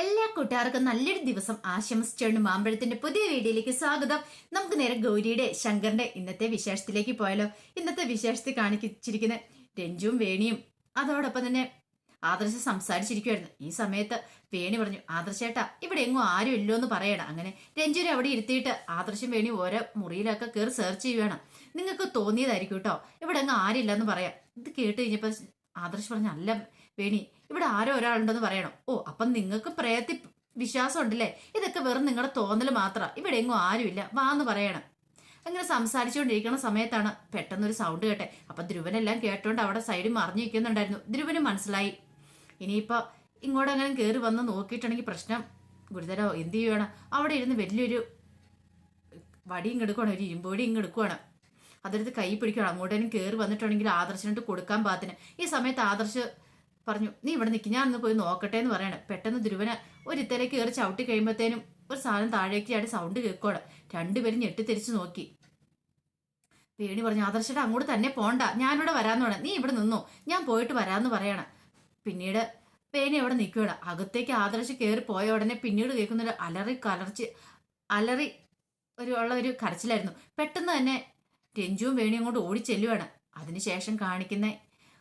എല്ലാ കൂട്ടുകാർക്കും നല്ലൊരു ദിവസം ആശംസിച്ചുകൊണ്ട് മാമ്പഴത്തിന്റെ പുതിയ വീഡിയോയിലേക്ക് സ്വാഗതം. നമുക്ക് നേരെ ഗൗരിയുടെ ശങ്കറിന്റെ ഇന്നത്തെ വിശേഷത്തിലേക്ക് പോയാലോ. ഇന്നത്തെ വിശേഷത്തിൽ കാണിച്ചിരിക്കുന്ന രഞ്ജുവും വേണിയും അതോടൊപ്പം തന്നെ ആദർശ സംസാരിച്ചിരിക്കുമായിരുന്നു ഈ സമയത്ത് വേണി പറഞ്ഞു ആദർശേട്ടാ ഇവിടെ എങ്ങും ആരും ഇല്ലോ എന്ന് പറയണം. അങ്ങനെ രഞ്ജുനെ അവിടെ ഇരുത്തിയിട്ട് ആദർശം വേണി ഓരോ മുറിയിലൊക്കെ കയറി സെർച്ച് ചെയ്യുകയാണ് നിങ്ങൾക്ക് തോന്നിയതായിരിക്കും കേട്ടോ ഇവിടെ എങ്ങും ആരില്ല എന്ന് പറയാം. ഇത് കേട്ട് കഴിഞ്ഞപ്പോൾ ആദർശ് പറഞ്ഞു അല്ല വേണി ഇവിടെ ആരോ ഒരാളുണ്ടെന്ന് പറയണം. ഓ അപ്പം നിങ്ങൾക്ക് പ്രയത്തി വിശ്വാസം ഉണ്ടല്ലേ ഇതൊക്കെ വെറും നിങ്ങളുടെ തോന്നൽ മാത്രമാണ് ഇവിടെ എങ്ങും ആരുമില്ല. വാ എന്ന് പറയണം. അങ്ങനെ സംസാരിച്ചുകൊണ്ടിരിക്കുന്ന സമയത്താണ് പെട്ടെന്നൊരു സൗണ്ട് കേട്ടെ. അപ്പൊ ധ്രുവനെല്ലാം കേട്ടോണ്ട് അവിടെ സൈഡിൽ മറിഞ്ഞു നിൽക്കുന്നുണ്ടായിരുന്നു. ധ്രുവന് മനസ്സിലായി. ഇനിയിപ്പോൾ ഇങ്ങോട്ട് അങ്ങനെ കയറി വന്ന് നോക്കിയിട്ടുണ്ടെങ്കിൽ പ്രശ്നം. ഗുരുതരോ? എന്ത് ചെയ്യുവാണ്? അവിടെ ഇരുന്ന് വലിയൊരു വടി ഇങ്ങെടുക്കുവാണ് ഒരു ഇരുമ്പൊടി ഇങ്ങെടുക്കുവാണ് അതെടുത്ത് കൈ പിടിക്കണം അങ്ങോട്ടേനും കയറി വന്നിട്ടുണ്ടെങ്കിൽ ആദർശനിട്ട് കൊടുക്കാൻ പാത്തിന് ഈ സമയത്ത് ആദർശ് പറഞ്ഞു നീ ഇവിടെ നിൽക്കി ഞാൻ ഒന്ന് പോയി നോക്കട്ടെ എന്ന് പറയണം. പെട്ടെന്ന് ധ്രുവന് ഒരു ഇത്തലേക്ക് കയറി ചവിട്ടി കഴിയുമ്പോഴത്തേനും ഒരു സാധനം താഴേക്ക് ആയിട്ട് സൗണ്ട് കേൾക്കോടെ രണ്ടുപേരും ഞെട്ടിത്തിരിച്ച് നോക്കി. പേണി പറഞ്ഞു ആദർശയുടെ അങ്ങോട്ട് തന്നെ പോണ്ട. ഞാനിവിടെ വരാന്ന് വേണം നീ ഇവിടെ നിന്നു? ഞാൻ പോയിട്ട് വരാന്ന് പറയണം. പിന്നീട് പേനി അവിടെ നിൽക്കുകയാണ് അകത്തേക്ക് ആദർശ് കയറി പോയ ഉടനെ പിന്നീട് കേൾക്കുന്ന ഒരു അലറി കലർച്ച് അലറി ഒരു ഉള്ള ഒരു കരച്ചിലായിരുന്നു. പെട്ടെന്ന് തന്നെ രഞ്ജുവും വേണിയും അങ്ങോട്ട് ഓടി ചെല്ലുവാണ് അതിനുശേഷം കാണിക്കുന്ന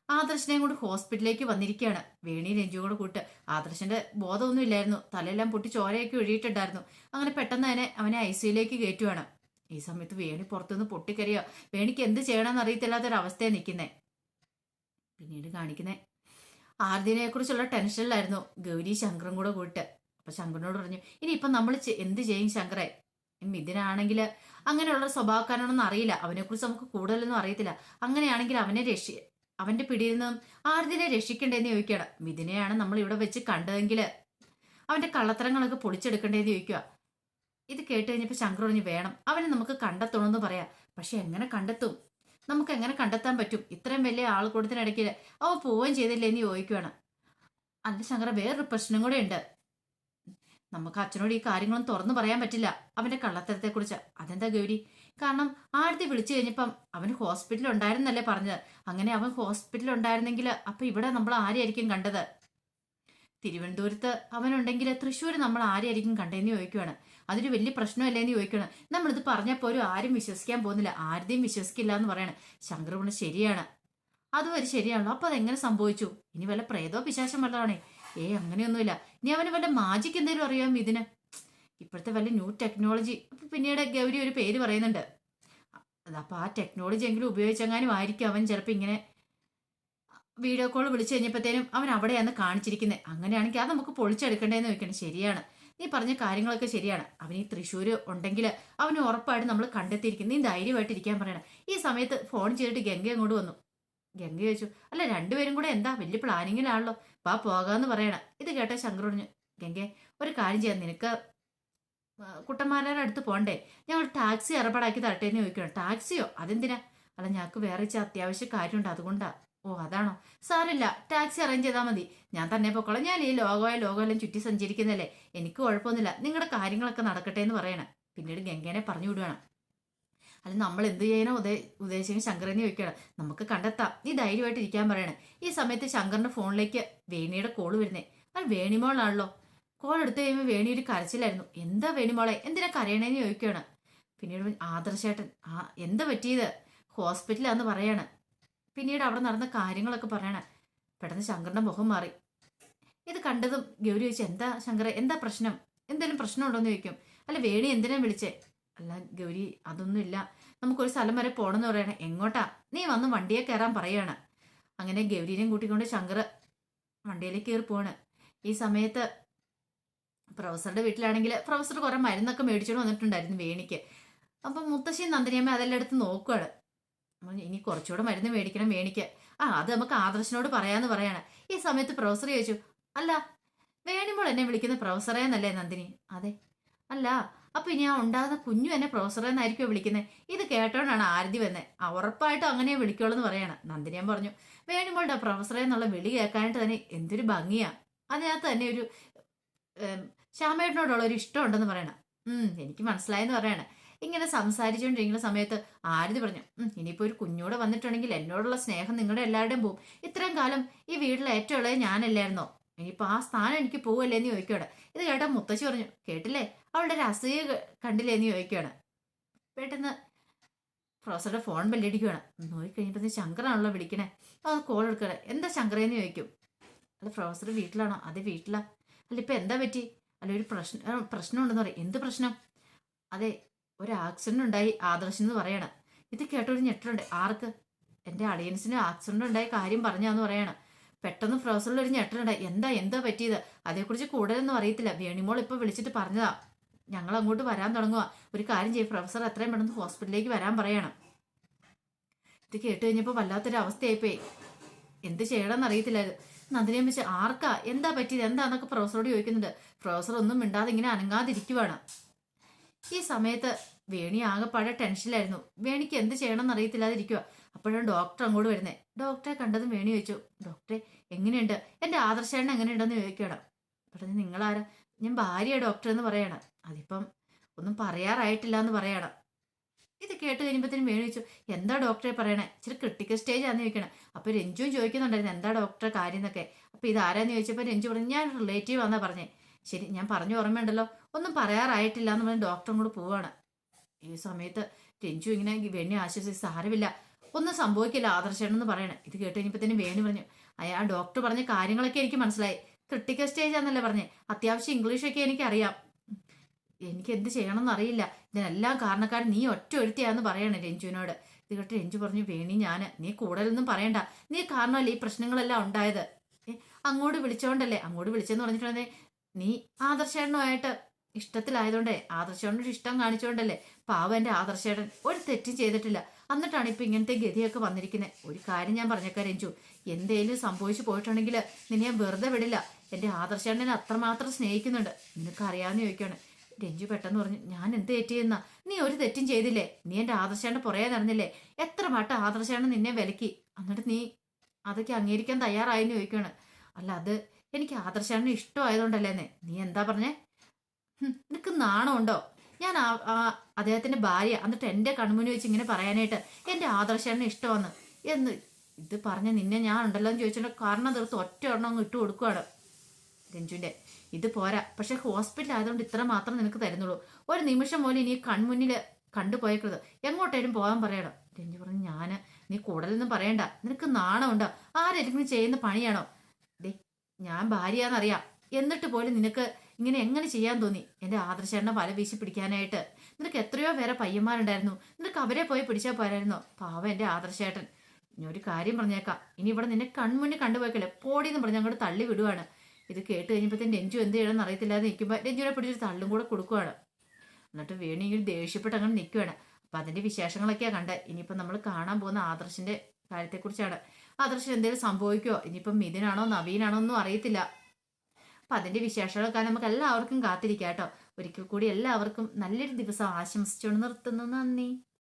ആദർശനെയും കൊണ്ട് ഹോസ്പിറ്റലിലേക്ക് വന്നിരിക്കുകയാണ് വേണി രഞ്ജു കൂടെ കൂട്ട്. ആദർശന്റെ ബോധമൊന്നും ഇല്ലായിരുന്നു. തലയെല്ലാം പൊട്ടി ചോരയൊക്കെ ഒഴിയിട്ടുണ്ടായിരുന്നു അങ്ങനെ പെട്ടെന്ന് തന്നെ അവനെ ഐ സിയിലേക്ക് കയറ്റുവാണ്. ഈ സമയത്ത് വേണി പുറത്തുനിന്ന് പൊട്ടിക്കറിയോ വേണിക്ക് എന്ത് ചെയ്യണമെന്ന് അറിയത്തില്ലാത്തൊരവസ്ഥയാണ് നിൽക്കുന്നേ. പിന്നീട് കാണിക്കുന്നേ. ആർദിനെ കുറിച്ചുള്ള ടെൻഷനിലായിരുന്നു ഗൗരി ശങ്കറും കൂടെ കൂട്ട്. അപ്പൊ ശങ്കറിനോട് പറഞ്ഞു ഇനി ഇപ്പൊ നമ്മൾ എന്ത് ചെയ്യും ശങ്കറെ? മിഥുനാണെങ്കിൽ അങ്ങനെയുള്ള സ്വഭാവക്കാരനൊന്നും അറിയില്ല. അവനെക്കുറിച്ച് നമുക്ക് കൂടുതലൊന്നും അറിയത്തില്ല. അങ്ങനെയാണെങ്കിൽ അവനെ രക്ഷി അവന്റെ പിടിയിൽ നിന്നും ആർദിനെ രക്ഷിക്കണ്ടേന്ന് ചോദിക്കണം മിഥുനെയാണ് നമ്മൾ ഇവിടെ വെച്ച് കണ്ടതെങ്കിൽ അവന്റെ കള്ളത്തരങ്ങളൊക്കെ പൊളിച്ചെടുക്കണ്ടേന്ന് ചോദിക്കുക. ഇത് കേട്ട് കഴിഞ്ഞപ്പോൾ ശങ്കർ പറഞ്ഞു വേണം അവനെ നമുക്ക് കണ്ടെത്തണമെന്ന് പറയാം. പക്ഷെ എങ്ങനെ കണ്ടെത്തും? നമുക്ക് എങ്ങനെ കണ്ടെത്താൻ പറ്റും? ഇത്രയും വലിയ ആൾക്കൂട്ടത്തിനിടയ്ക്ക് അവൻ പോവുകയും ചെയ്തില്ലേ? എന്ന് ചോദിക്കുകയാണ് അതിന് ശങ്കർ വേറൊരു പ്രശ്നം കൂടെ ഉണ്ട്. നമുക്ക് അച്ഛനോട് ഈ കാര്യങ്ങളൊന്നും തുറന്നു പറയാൻ പറ്റില്ല. അവന്റെ കള്ളത്തരത്തെക്കുറിച്ച്. അതെന്താ ഗൗരി? കാരണം ആഴ്ത്തി വിളിച്ചു കഴിഞ്ഞപ്പം അവൻ ഹോസ്പിറ്റലിൽ ഉണ്ടായിരുന്നല്ലേ പറഞ്ഞത്. അങ്ങനെ അവൻ ഹോസ്പിറ്റലിൽ ഉണ്ടായിരുന്നെങ്കിൽ അപ്പൊ ഇവിടെ നമ്മൾ ആരെയായിരിക്കും കണ്ടത്? തിരുവനന്തപുരത്ത് അവനുണ്ടെങ്കിൽ തൃശ്ശൂർ നമ്മൾ ആരെയായിരിക്കും കണ്ടതെന്ന് ചോദിക്കുവാണ്. അതൊരു വലിയ പ്രശ്നമല്ലേ പ്രശ്നമല്ലേന്ന് ചോദിക്കണം നമ്മളിത് പറഞ്ഞപ്പോൾ ഒരു ആരും വിശ്വസിക്കാൻ പോകുന്നില്ല. ആരുടെയും വിശ്വസിക്കില്ല എന്ന് പറയണം. ശങ്കർ ശരിയാണ്. അതും ഒരു ശരിയാണല്ലോ. അപ്പൊ അതെങ്ങനെ സംഭവിച്ചു? ഇനി വല്ല പ്രേതോ പിശാശം വല്ലതാണേ. ഏ അങ്ങനെയൊന്നുമില്ല. നീ അവന് വല്ല മാജിക് എന്തെങ്കിലും അറിയാം ഇതിന്. ഇപ്പോഴത്തെ വല്ല ന്യൂ ടെക്നോളജി പിന്നീട് ഗൗരി ഒരു പേര് പറയുന്നുണ്ട്. അതപ്പോൾ ആ ടെക്നോളജി എങ്കിലും ഉപയോഗിച്ചെങ്ങാനും ആയിരിക്കും അവൻ ചിലപ്പോൾ ഇങ്ങനെ വീഡിയോ കോൾ വിളിച്ചു കഴിഞ്ഞപ്പോഴത്തേനും അവൻ അവിടെയാണ് കാണിച്ചിരിക്കുന്നത്. അങ്ങനെയാണെങ്കിൽ അത് നമുക്ക് പൊളിച്ചെടുക്കേണ്ടതെന്ന് വെക്കണം ശരിയാണ്. നീ പറഞ്ഞ കാര്യങ്ങളൊക്കെ ശരിയാണ്. അവൻ ഈ തൃശ്ശൂർ ഉണ്ടെങ്കിൽ അവന് ഉറപ്പായിട്ട് നമ്മൾ കണ്ടെത്തിയിരിക്കും. നീ ധൈര്യമായിട്ട് ഇരിക്കാൻ പറയണം. ഈ സമയത്ത് ഫോൺ ചെയ്തിട്ട് ഗംഗ അങ്ങോട്ട് വന്നു. ഗംഗ ചോദിച്ചു അല്ല രണ്ടുപേരും കൂടെ എന്താ? വലിയ പ്ലാനിങ്ങിലാണല്ലോ. വാ പോകാന്ന് പറയണ. ഇത് കേട്ട ശങ്കർ പറഞ്ഞു ഗംഗെ ഒരു കാര്യം ചെയ്യാം. നിനക്ക് കുട്ടന്മാരുടെ അടുത്ത് പോണ്ടേ? ഞങ്ങൾ ടാക്സി ഏർപ്പാടാക്കി തരട്ടേന്ന് ചോദിക്കണം ടാക്സിയോ? അതെന്തിനാ? അല്ല ഞങ്ങൾക്ക് വേറെ ഇച്ച അത്യാവശ്യ കാര്യമുണ്ട്. അതുകൊണ്ടാ. ഓ അതാണോ? സാറില്ല ടാക്സി അറേഞ്ച് ചെയ്താൽ മതി. ഞാൻ തന്നെ പൊക്കോളാം. ഞാൻ ഈ ലോകമായ ലോകമെല്ലാം ചുറ്റി സഞ്ചരിക്കുന്നല്ലേ എനിക്ക് കുഴപ്പമൊന്നുമില്ല. നിങ്ങളുടെ കാര്യങ്ങളൊക്കെ നടക്കട്ടെ എന്ന് പറയണം. പിന്നീട് ഗംഗേനെ പറഞ്ഞു വിടുകയാണ് അല്ല നമ്മൾ എന്ത് ചെയ്യാനോ ഉദ്ദേ ഉദ്ദേശിക്കുന്ന ശങ്കറിനെ ചോദിക്കണം നമുക്ക് കണ്ടെത്താം. നീ ധൈര്യമായിട്ട് ഇരിക്കാൻ പറയണേ. ഈ സമയത്ത് ശങ്കറിന്റെ ഫോണിലേക്ക് വേണിയുടെ കോൾ വരുന്നേ. അത് വേണിമോളാണല്ലോ. കോൾ എടുത്തു കഴിയുമ്പോൾ വേണി ഒരു കരച്ചിലായിരുന്നു. എന്താ വേണിമോളെ? എന്തിനാ കരയണേന്ന് ചോദിക്കുകയാണ്. പിന്നീട് ആദർശേട്ടൻ ആ എന്താ പറ്റിയത്? ഹോസ്പിറ്റലാന്ന് പറയാണ്. പിന്നീട് അവിടെ നടന്ന കാര്യങ്ങളൊക്കെ പറയണേ. പെട്ടെന്ന് ശങ്കറിന്റെ മുഖം മാറി. ഇത് കണ്ടതും ഗൗരി ചോദിച്ചു എന്താ ശങ്കറെ? എന്താ പ്രശ്നം? എന്തെങ്കിലും പ്രശ്നമുണ്ടോ എന്ന് ചോദിക്കും. അല്ല വേണി എന്തിനാ വിളിച്ചേ? അല്ല ഗൗരി അതൊന്നുമില്ല. നമുക്കൊരു സ്ഥലം വരെ പോകണമെന്ന് പറയണേ. എങ്ങോട്ടാ? നീ വന്ന് വണ്ടിയെ കയറാൻ പറയാണ്. അങ്ങനെ ഗൗരീനെയും കൂട്ടിക്കൊണ്ട് ശങ്കർ വണ്ടിയിലേക്ക് കയറി പോവാണ്. ഈ സമയത്ത് പ്രൊഫസറുടെ വീട്ടിലാണെങ്കിൽ പ്രൊഫസർ കുറെ മരുന്നൊക്കെ മേടിച്ചോണ്ട് വന്നിട്ടുണ്ടായിരുന്നു വേണിക്ക്. അപ്പം മുത്തശ്ശി നന്ദിനിയമ്മ അതെല്ലാം എടുത്ത് നോക്കുകയാണ് ഇനി കുറച്ചുകൂടെ മരുന്ന് മേടിക്കണം വേണിക്ക്. ആ അത് നമുക്ക് ആദർശനോട് പറയാന്ന് പറയാണ്. ഈ സമയത്ത് പ്രൊഫസർ ചോദിച്ചു അല്ല വേണിമോൾ എന്നെ വിളിക്കുന്ന പ്രൊഫസറേന്നല്ലേ നന്ദിനി? അതെ. അല്ല അപ്പൊ ഇനി ആ ഉണ്ടാകുന്ന കുഞ്ഞു എന്നെ പ്രൊഫസറെ എന്നായിരിക്കും വിളിക്കുന്നത് ഇത് കേട്ടോണ്ടാണ് ആരതി വന്നത് ഉറപ്പായിട്ടും അങ്ങനെ വിളിക്കുള്ളൂ എന്ന് പറയാണ്. നന്ദിനിയാൻ പറഞ്ഞു വേണിമോളുടെ പ്രൊഫസറെ എന്നുള്ള വിളി കേൾക്കാനായിട്ട് തന്നെ എന്തൊരു ഭംഗിയാ. അതിനകത്ത് തന്നെ ഒരു ശ്യാമേട്ടനോടുള്ള ഒരു ഇഷ്ടം ഉണ്ടെന്ന് പറയണം. എനിക്ക് മനസ്സിലായെന്ന് പറയണ. ഇങ്ങനെ സംസാരിച്ചുകൊണ്ടിരിക്കുന്ന സമയത്ത് ആരതി പറഞ്ഞു ഇനിയിപ്പോ ഒരു കുഞ്ഞൂടെ വന്നിട്ടുണ്ടെങ്കിൽ എന്നോടുള്ള സ്നേഹം നിങ്ങളുടെ എല്ലാവരുടെയും പോവും. ഇത്രയും കാലം ഈ വീട്ടിലെ ഏറ്റവും ഉള്ളത് ഞാനല്ലായിരുന്നോ? ഇനിയിപ്പോൾ ആ സ്ഥാനം എനിക്ക് പോവല്ലേ? എന്ന് ചോദിക്കോടെ ഇത് കേട്ടാ മുത്തശ്ശി പറഞ്ഞു കേട്ടില്ലേ? അവളുടെ ഒരു അസൂയ കണ്ടില്ലേ എന്ന് ചോദിക്കുകയാണ് പെട്ടെന്ന് പ്രൊഫസറുടെ ഫോൺ ബെല്ലടിക്കുകയാണ് നോക്കി കഴിഞ്ഞപ്പോൾ ശങ്കറാണല്ലോ വിളിക്കണേ. അത് കോൾ എടുക്കണേ എന്താ ശങ്കറേന്ന് ചോദിക്കും. അല്ല പ്രൊഫസർ വീട്ടിലാണോ? അതെ വീട്ടിലാ. അല്ല ഇപ്പം എന്താ പറ്റി? അല്ല ഒരു പ്രശ്നം പ്രശ്നം പ്രശ്നമുണ്ടെന്ന് പറയും. എന്ത് പ്രശ്നം? അതെ ഒരു ആക്സിഡന്റ് ഉണ്ടായി. ആദർശൻ എന്ന് പറയണം. ഇത് കേട്ടൊരു ഞെട്ടുണ്ട് ആർക്ക്? എന്റെ അളിയൻസിന് ആക്സിഡന്റ് ഉണ്ടായ കാര്യം പറഞ്ഞാന്ന് പറയണം. പെട്ടെന്ന് പ്രൊഫസറിൽ ഒരു ഞെട്ടലുണ്ടായി. എന്താ എന്താ പറ്റിയത്? അതേക്കുറിച്ച് കൂടുതലൊന്നും അറിയത്തില്ല. വേണിമോൾ ഇപ്പോൾ വിളിച്ചിട്ട് പറഞ്ഞതാ. ഞങ്ങൾ അങ്ങോട്ട് വരാൻ തുടങ്ങുക ഒരു കാര്യം ചെയ്യും പ്രൊഫസർ എത്രയും പെട്ടെന്ന് ഹോസ്പിറ്റലിലേക്ക് വരാൻ പറയണം. ഇത് കേട്ട് കഴിഞ്ഞപ്പോൾ വല്ലാത്തൊരു അവസ്ഥയായിപ്പോയി. എന്ത് ചെയ്യണമെന്ന് അറിയത്തില്ല നന്ദിനിയെ വെച്ച് ആർക്കാ? എന്താ പറ്റിയത്? എന്താന്നൊക്കെ പ്രൊഫസറോട് ചോദിക്കുന്നുണ്ട്. പ്രൊഫസർ ഒന്നും മിണ്ടാതെ ഇങ്ങനെ അനങ്ങാതിരിക്കുവാണ്. ഈ സമയത്ത് വേണി ആകെപ്പാടെ ടെൻഷനിലായിരുന്നു. വേണിക്ക് എന്ത് ചെയ്യണമെന്ന് അറിയത്തില്ലാതിരിക്കുക അപ്പോഴാണ് ഡോക്ടർ അങ്ങോട്ട് വരുന്നത് ഡോക്ടറെ കണ്ടതും വേണി ചോദിച്ചു ഡോക്ടറെ എങ്ങനെയുണ്ട്? എന്റെ ആദർശേണ്ണ എങ്ങനെയുണ്ടെന്ന് ചോദിക്കണം പറഞ്ഞ് നിങ്ങളാരാ? ഞാൻ ഭാര്യ ഡോക്ടർ എന്ന് പറയണം. അതിപ്പം ഒന്നും പറയാറായിട്ടില്ല എന്ന് പറയണം. ഇത് കേട്ട് കഴിയുമ്പോഴത്തേനും വേണു ചോദിച്ചു എന്താ ഡോക്ടറെ പറയണേ? ഇച്ചിരി ക്രിട്ടിക്കൽ സ്റ്റേജ് ആണെന്ന് ചോദിക്കണം. അപ്പോൾ രഞ്ജുവും ചോദിക്കുന്നുണ്ടായിരുന്നു എന്താ ഡോക്ടറെ കാര്യം എന്നൊക്കെ? അപ്പോൾ ഇത് ആരാന്ന് ചോദിച്ചപ്പോൾ രഞ്ജു പറഞ്ഞു ഞാൻ റിലേറ്റീവ് ആണെന്നാ പറഞ്ഞേ. ശരി ഞാൻ പറഞ്ഞു ഓർമ്മയുണ്ടല്ലോ. ഒന്നും പറയാറായിട്ടില്ല എന്ന് പറഞ്ഞ് ഡോക്ടറും കൂടെ പോവാണ്. ഈ സമയത്ത് രഞ്ജു ഇങ്ങനെ വേണി ആശ്വസിച്ച് സാരമില്ല ഒന്നും സംഭവിക്കില്ല ആദർശനെന്ന് പറയണേ. ഇത് കേട്ട് കഴിഞ്ഞപ്പോഴത്തേനും വേണി പറഞ്ഞു അയാൾ ഡോക്ടർ പറഞ്ഞ കാര്യങ്ങളൊക്കെ എനിക്ക് മനസ്സിലായി. ക്രിട്ടിക്കൽ സ്റ്റേജ് ആണെന്നല്ലേ പറഞ്ഞേ? അത്യാവശ്യം ഇംഗ്ലീഷൊക്കെ എനിക്കറിയാം. എനിക്ക് എന്ത് ചെയ്യണമെന്ന് അറിയില്ല. ഇതിനെല്ലാം കാരണക്കാരൻ നീ ഒറ്റ ഒരുത്തിയാന്ന് പറയണേ രഞ്ജുവിനോട്. ഇത് കേട്ട് രഞ്ജു പറഞ്ഞു വേണി ഞാൻ നീ കൂടുതലൊന്നും പറയണ്ട. നീ കാരണമല്ലേ ഈ പ്രശ്നങ്ങളെല്ലാം ഉണ്ടായത്? അങ്ങോട്ട് വിളിച്ചോണ്ടല്ലേ. അങ്ങോട്ട് വിളിച്ചെന്ന് പറഞ്ഞിട്ടുണ്ടെങ്കിൽ നീ ആദർശേട്ടനുമായിട്ട് ഇഷ്ടത്തിലായതുകൊണ്ടേ ആദർശേട്ടനൊരു ഇഷ്ടം കാണിച്ചോണ്ടല്ലേ. പാവ എന്റെ ആദർശേട്ടൻ. ഒരു തെറ്റും ചെയ്തിട്ടില്ല. എന്നിട്ടാണ് ഇപ്പൊ ഇങ്ങനത്തെ ഗതിയൊക്കെ വന്നിരിക്കുന്നത് ഒരു കാര്യം ഞാൻ പറഞ്ഞേക്കാം രഞ്ജു. എന്തേലും സംഭവിച്ചു പോയിട്ടുണ്ടെങ്കിൽ നിന്നെ ഞാൻ വെറുതെ വിടില്ല. എന്റെ ആദർശേണ്ണനെ അത്രമാത്രം സ്നേഹിക്കുന്നുണ്ട്. നിനക്ക് അറിയാമെന്ന് ചോദിക്കുകയാണ് രഞ്ജു പെട്ടെന്ന് പറഞ്ഞു ഞാൻ എന്ത് തെറ്റിയെന്ന നീ ഒരു തെറ്റും ചെയ്തില്ലേ? നീ എന്റെ ആദർശേണ്ണ പുറകെ നടന്നില്ലേ? എത്ര വട്ടം ആദർശേണ്ണ നിന്നെ വിലക്കി? എന്നിട്ട് നീ അതൊക്കെ അംഗീകരിക്കാൻ തയ്യാറായെന്ന് ചോദിക്കുകയാണ് അല്ല അത് എനിക്ക് ആദർശേണ്ണ ഇഷ്ടമായതുകൊണ്ടല്ലേന്നേ. നീ എന്താ പറഞ്ഞേ? നിനക്ക് നാണമുണ്ടോ? ഞാൻ അദ്ദേഹത്തിന്റെ ഭാര്യ എന്നിട്ട് എന്റെ കൺമുന്നിൽ വെച്ച് ഇങ്ങനെ പറയാനായിട്ട് എന്റെ ആദർശേണ്ണ ഇഷ്ടമാണ് എന്ന് ഇത് പറഞ്ഞ നിന്നെ ഞാൻ ഉണ്ടല്ലോ എന്ന് ചോദിച്ചിട്ട് കാരണം തീർത്ത് ഒറ്റ ഒരെണ്ണം അങ്ങ് ഇട്ട് കൊടുക്കുവാണ് രഞ്ജുവിന്റെ. ഇത് പോരാ. പക്ഷെ ഹോസ്പിറ്റൽ ആയതുകൊണ്ട് ഇത്ര മാത്രം നിനക്ക് തരുന്നുള്ളൂ. ഒരു നിമിഷം പോലും ഇനി കൺമുന്നിൽ കണ്ടുപോയേക്കരുത്. എങ്ങോട്ടേലും പോകാൻ പറയണം. രഞ്ജു പറഞ്ഞു ഞാൻ നീ കൂടുതലൊന്നും പറയണ്ട. നിനക്ക് നാണമുണ്ടോ? ആരെങ്കിലും ചെയ്യുന്ന പണിയാണോ? ദേ ഞാൻ ഭാര്യയാണെന്നറിയാം. എന്നിട്ട് പോലും നിനക്ക് ഇങ്ങനെ എങ്ങനെ ചെയ്യാൻ തോന്നി? എന്റെ ആദർശേണ്ണ വല വീശി പിടിക്കാനായിട്ട്. നിനക്ക് എത്രയോ പേരെ പയ്യന്മാരുണ്ടായിരുന്നു. നിനക്ക് അവരെ പോയി പിടിച്ചാൽ പോരായിരുന്നോ. പാവം എന്റെ ആദർശേട്ടൻ. ഇനി ഒരു കാര്യം പറഞ്ഞേക്കാം. ഇനി ഇവിടെ നിന്നെ കൺമുന്നിൽ കണ്ടുപോയക്കല്ലേ? പോടിയെന്ന് പറഞ്ഞ് അങ്ങോട്ട് തള്ളി വിടുവാണ് ഇത് കേട്ട് കഴിഞ്ഞപ്പോഴത്തേന് രഞ്ജു എന്ത് ചെയ്യണമെന്ന് അറിയത്തില്ലാതെ നിൽക്കുമ്പോൾ രഞ്ജുവിനെ പിടിച്ചൊരു തള്ളും കൂടെ കൊടുക്കുവാണ്. എന്നിട്ട് വേണമെങ്കിൽ ദേഷ്യപ്പെട്ട് അങ്ങനെ നിൽക്കുവാണ് അപ്പം അതിന്റെ വിശേഷങ്ങളൊക്കെയാണ് കണ്ടത് ഇനിയിപ്പം നമ്മൾ കാണാൻ പോകുന്ന ആദർശിന്റെ കാര്യത്തെക്കുറിച്ചാണ്. ആദർശൻ എന്തെങ്കിലും സംഭവിക്കുമോ ഇനിയിപ്പം മിഥുനാണോ നവീനാണോ ഒന്നും അറിയത്തില്ല. അപ്പം അതിന്റെ വിശേഷങ്ങളൊക്കെ നമുക്ക് എല്ലാവർക്കും കാത്തിരിക്കാം കേട്ടോ. ഒരിക്കൽ കൂടി എല്ലാവർക്കും നല്ലൊരു ദിവസം ആശംസിച്ചുകൊണ്ട് നിർത്തുന്നു. നന്ദി.